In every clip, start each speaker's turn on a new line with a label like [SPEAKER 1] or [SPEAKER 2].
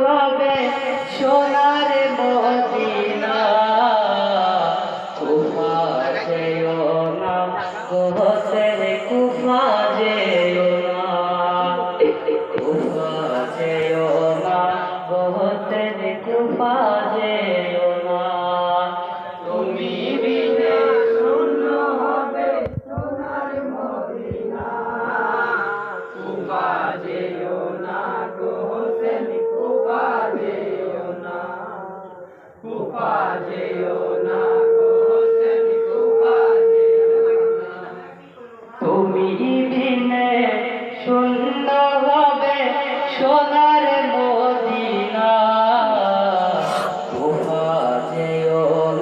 [SPEAKER 1] হবে সোনার মদিনা। তোমার না তুমি বিনে শূন্য হবে সোনার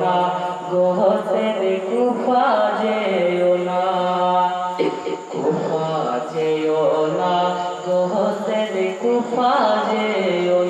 [SPEAKER 1] না গোহসেন কুফা যেও না। কুফা যেও না গোহসেন কুফা যেও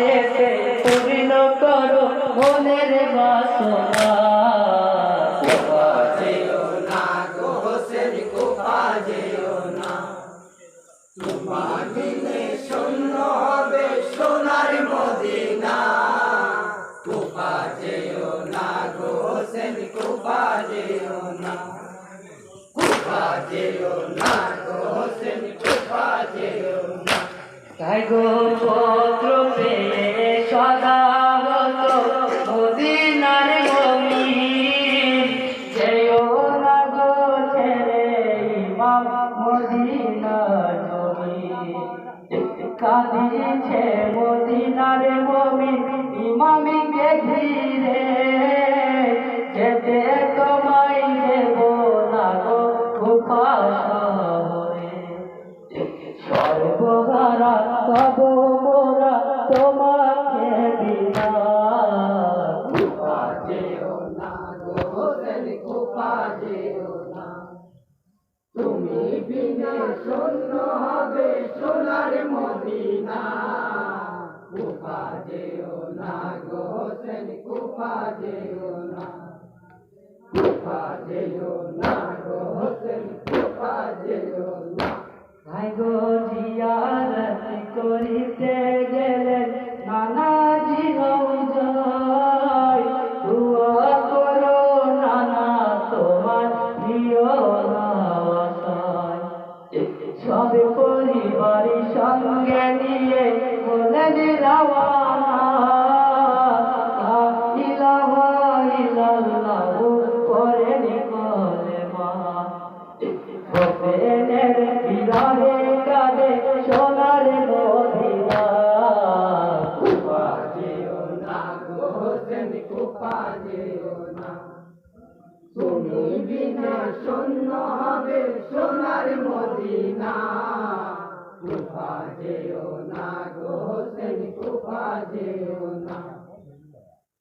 [SPEAKER 1] কুফায়েতে পূর্ণ করো মনের বাসনা। কুফা যেও কাঁদিছে মদিনার মমি ইমামিকে ঘিরে। যেতে তোমায় দেব না গো কুফা সর্বহারা তব মোরা তোমাকে বিনা। তুমি বিনে শূন্য হবে সোনার মদিনা কুপা যেও না গো হোসেন কুপা যেও না কুপা যেও না গো হোসেন কুপা যেও না। ভাই গো জিয়ারত করিতে ইলাহা ইল্লাল্লাহু পরে নিকলে মা। হোসেনের বিরহে কাঁদে সোনার মদিনা। কুফা যেও না হোসেন কুফা না। তুমি বিনা শূন্য হবে সোনার মদিনা। কুফা যেও না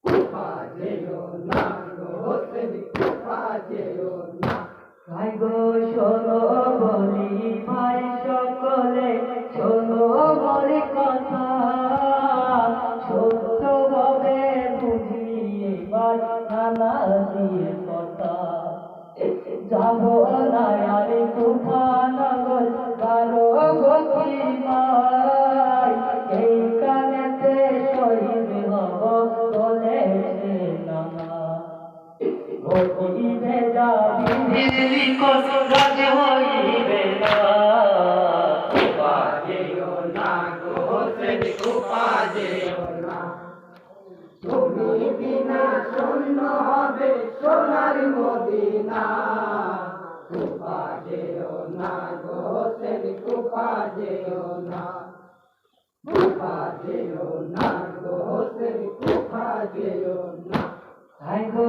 [SPEAKER 1] যেও বিধির কত রাজ না কুপা যেও না গো হোসেন কুপা যেও না হবে সোনার মদিনা কুপা যেও না গো হোসেন কুপা যেও না হাই গো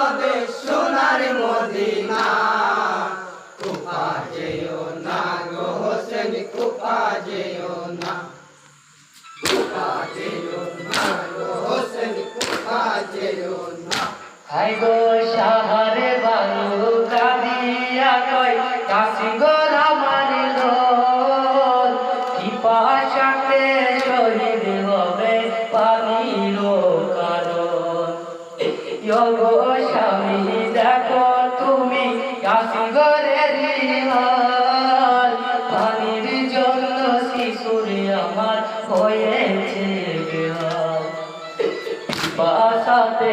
[SPEAKER 1] হাই গো সাহারে বালু কাদিয়া কই কাশি গোরা মারিল পিপাসাতে শহীদ হয়েছে বাসাতে